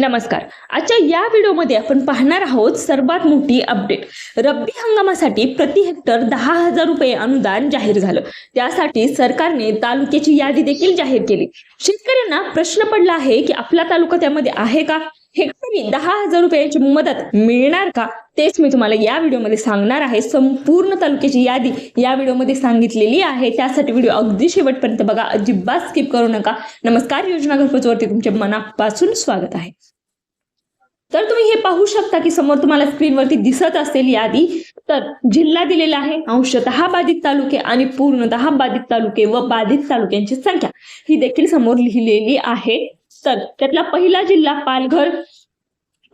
नमस्कार. आजच्या या व्हिडिओमध्ये आपण पाहणार आहोत सर्वात मोठी अपडेट रब्बी हंगामासाठी प्रति हेक्टर दहा हजार रुपये अनुदान जाहीर झालं. त्यासाठी सरकारने तालुक्याची यादी देखील जाहीर केली. शेतकऱ्यांना प्रश्न पडला आहे की आपला तालुका त्यामध्ये आहे का? हेक्टरी दहा हजार रुपयांची मदत मिळणार का? तेच मी तुम्हाला या व्हिडिओमध्ये सांगणार आहे. संपूर्ण तालुक्याची यादी या व्हिडिओमध्ये सांगितलेली आहे. त्यासाठी व्हिडिओ अगदी शेवटपर्यंत बघा. अजिबात स्किप करू नका. नमस्कार योजना घरपोचवरती तुमचे मनापासून स्वागत आहे. तर तुम्ही हे पाहू शकता की समोर तुम्हाला स्क्रीनवरती दिसत असेल यादी. तर जिल्हा दिलेला आहे. अंशतः बाधित तालुके आणि पूर्णतः बाधित तालुके व बाधित तालुक्यांची संख्या. ही देखील समोर लिहिलेली आहे. तर त्यातला पहिला जिल्हा पालघर.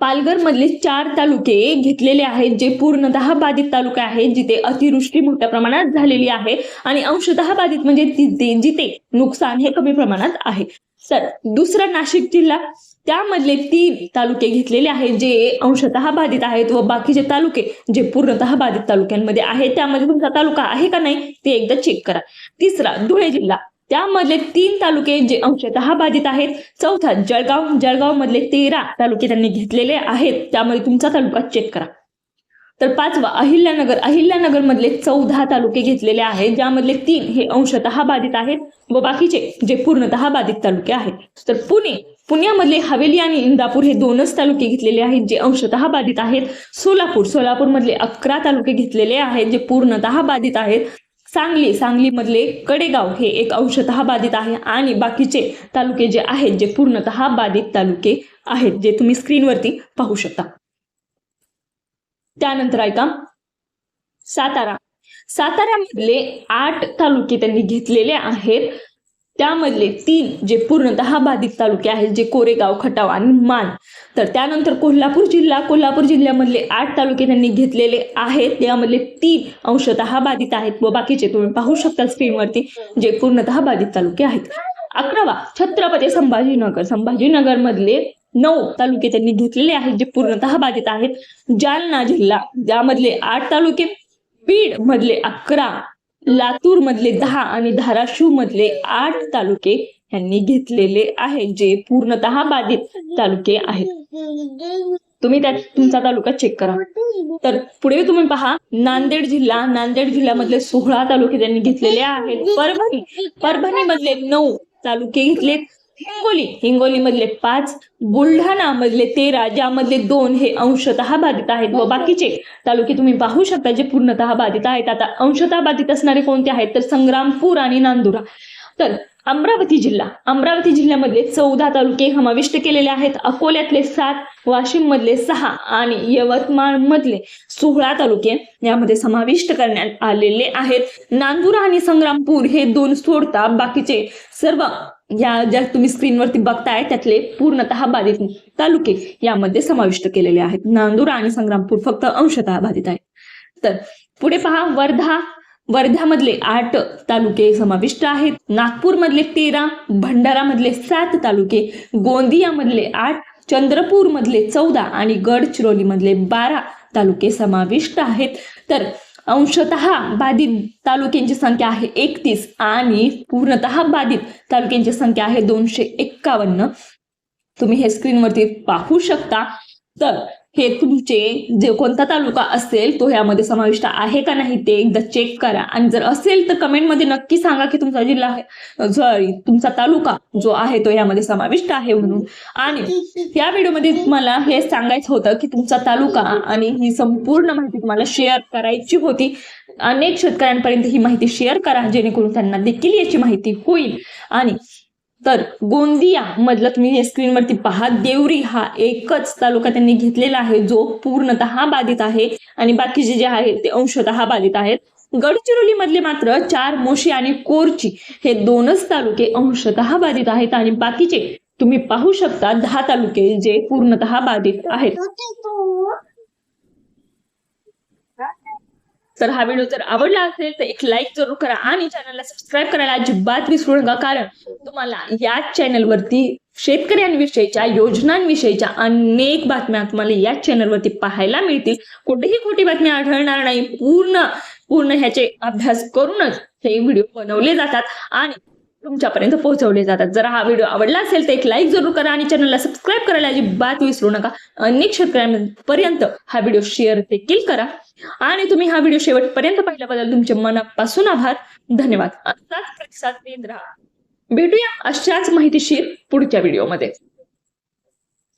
पालघर मधले चार तालुके घेतलेले आहेत जे पूर्णतः बाधित तालुके आहेत जिथे अतिवृष्टी मोठ्या प्रमाणात झालेली आहे. आणि अंशतः बाधित म्हणजे जिथे नुकसान हे कमी प्रमाणात आहे. तर दुसरा नाशिक जिल्हा. त्यामधले तीन तालुके घेतलेले आहेत जे अंशतः बाधित आहेत व बाकीचे तालुके जे पूर्णतः बाधित तालुक्यांमध्ये आहेत. त्यामध्ये तुमचा तालुका आहे का नाही ते एकदा चेक करा. तिसरा धुळे जिल्हा. त्यामधले तीन तालुके जे अंशतः बाधित आहेत चौथा जळगाव जळगाव मधले तेरा तालुके त्यांनी घेतलेले आहेत. त्यामध्ये तुमचा तालुका चेक करा. तर पाचवा अहिल्यानगर. अहिल्यानगर मधले चौदा तालुके घेतलेले आहेत ज्यामधले तीन हे अंशतः बाधित आहेत व बाकीचे जे पूर्णतः बाधित तालुके आहेत. तर पुणे पुण्यामधले हवेली आणि इंदापूर हे दोनच तालुके घेतलेले आहेत जे अंशतः बाधित आहेत. सोलापूर सोलापूर मधले अकरा तालुके घेतलेले आहेत जे पूर्णतः बाधित आहेत. सांगली सांगलीमधले कडेगाव हे एक अंशतः बाधित आहे आणि बाकीचे तालुके जे आहेत जे पूर्णतः बाधित तालुके आहेत जे तुम्ही स्क्रीनवरती पाहू शकता. त्यानंतर ऐका. सातारा. साताऱ्यामधले आठ तालुके त्यांनी घेतलेले आहेत. त्यामधले तीन जे पूर्णतः बाधित तालुके आहेत जे कोरेगाव खटाव आणि मान. तर त्यानंतर कोल्हापूर जिल्हा कोल्हापूर जिल्ह्यामधले आठ तालुके त्यांनी घेतलेले आहेत. त्यामधले तीन अंशतः बाधित आहेत. व बाकीचे तुम्ही पाहू शकता स्क्रीनवरती जे पूर्णतः बाधित तालुके आहेत. अकरावा छत्रपती संभाजीनगर. संभाजीनगर मधले नऊ तालुके त्यांनी घेतलेले आहेत जे पूर्णतः बाधित आहेत. जालना जिल्हा ज्यामधले आठ तालुके बीड मधले अकरा लातूर मधले दहा आणि धाराशिव मधले आठ तालुके यांनी घेतलेले आहेत जे पूर्णतः बाधित तालुके आहेत. तुम्ही त्यात तुमचा तालुका चेक करा. तर पुढे तुम्ही पहा नांदेड जिल्हा नांदेड जिल्ह्यामधले सोळा तालुके त्यांनी घेतलेले आहेत. परभणी परभणी मधले नऊ तालुके घेतलेत. हिंगोली. हिंगोली मधले पाच बुलढाणा मधले तेरा ज्यामधले दोन हे अंशतः बाधित आहेत व बाकीचे तालुके तुम्ही पाहू शकता जे पूर्णतः बाधित आहेत. आता अंशतः बाधित असणारे कोणते आहेत? तर संग्रामपूर आणि नांदुरा. तर अमरावती जिल्हा. अमरावती जिल्ह्यामधले चौदा तालुके समाविष्ट केलेले आहेत. अकोल्यातले सात वाशिम मधले सहा आणि यवतमाळ मधले सोळा तालुके यामध्ये समाविष्ट करण्यात आलेले आहेत. नांदुरा आणि संग्रामपूर हे दोन सोडता बाकीचे सर्व या ज्या तुम्ही स्क्रीनवरती बघताय त्यातले पूर्णतः बाधित तालुके यामध्ये समाविष्ट केलेले आहेत. नांदूर आणि संग्रामपूर फक्त अंशतः बाधित आहेत. तर पुढे पहा वर्धा. वर्ध्यामधले आठ तालुके समाविष्ट आहेत. नागपूरमधले तेरा भंडारामधले सात तालुके गोंदियामधले आठ चंद्रपूर मधले चौदा आणि गडचिरोलीमधले बारा तालुके समाविष्ट आहेत. तर अंशतः बाधित तालुक्यांची संख्या आहे एकतीस आणि पूर्णतः बाधित तालुक्यांची संख्या आहे दोनशे एक्कावन्न. तुम्ही हे स्क्रीनवरती पाहू शकता. तर हे तुमचे जे कोणता तालुका असेल तो यामध्ये समाविष्ट आहे का नाही ते एकदा चेक करा. आणि जर असेल तर कमेंटमध्ये नक्की सांगा की तुमचा जिल्हा सॉरी तुमचा तालुका जो आहे तो यामध्ये समाविष्ट आहे म्हणून. आणि या व्हिडिओमध्ये तुम्हाला हे सांगायचं होतं की तुमचा तालुका आणि ही संपूर्ण माहिती तुम्हाला शेअर करायची होती. अनेक शेतकऱ्यांपर्यंत ही माहिती शेअर करा जेणेकरून त्यांना देखील याची माहिती होईल. आणि तर गोंदिया मधलं तुम्ही हे स्क्रीनवरती पहा. देवरी हा एकच तालुका त्यांनी घेतलेला आहे जो पूर्णतः बाधित आहे. आणि बाकीचे जे आहेत ते अंशतः बाधित आहेत. गडचिरोली मधले मात्र चार मोशी आणि कोरची हे दोनच तालुके अंशतः बाधित आहेत. आणि बाकीचे तुम्ही पाहू शकता दहा तालुके जे पूर्णतः बाधित आहेत. तर हा व्हिडिओ जर आवडला असेल तर एक लाईक जरूर करा आणि चॅनलला सबस्क्राईब करायला अजिबात विसरू नका. कारण तुम्हाला या चॅनलवरती शेतकऱ्यांविषयीच्या योजनांविषयीच्या अनेक बातम्या तुम्हाला या चॅनलवरती पाहायला मिळतील. कुठेही खोटी बातमी आढळणार नाही. पूर्ण पूर्ण ह्याचे अभ्यास करूनच हे व्हिडिओ बनवले जातात. आणि तुमच्यापर्यंत पोहोचवले जातात. जर हा व्हिडिओ आवडला असेल तर एक लाईक जरूर करा आणि चॅनलला सबस्क्राईब करायला अजिबात विसरू नका. अनेक शेतकऱ्यांपर्यंत हा व्हिडिओ शेअर देखील करा. आणि तुम्ही हा व्हिडिओ शेवटपर्यंत पाहिल्याबद्दल तुमचे मनापासून आभार. धन्यवाद. असाच प्रतिसाद देत राहा. भेटूया अशाच माहितीशीर पुढच्या व्हिडिओमध्ये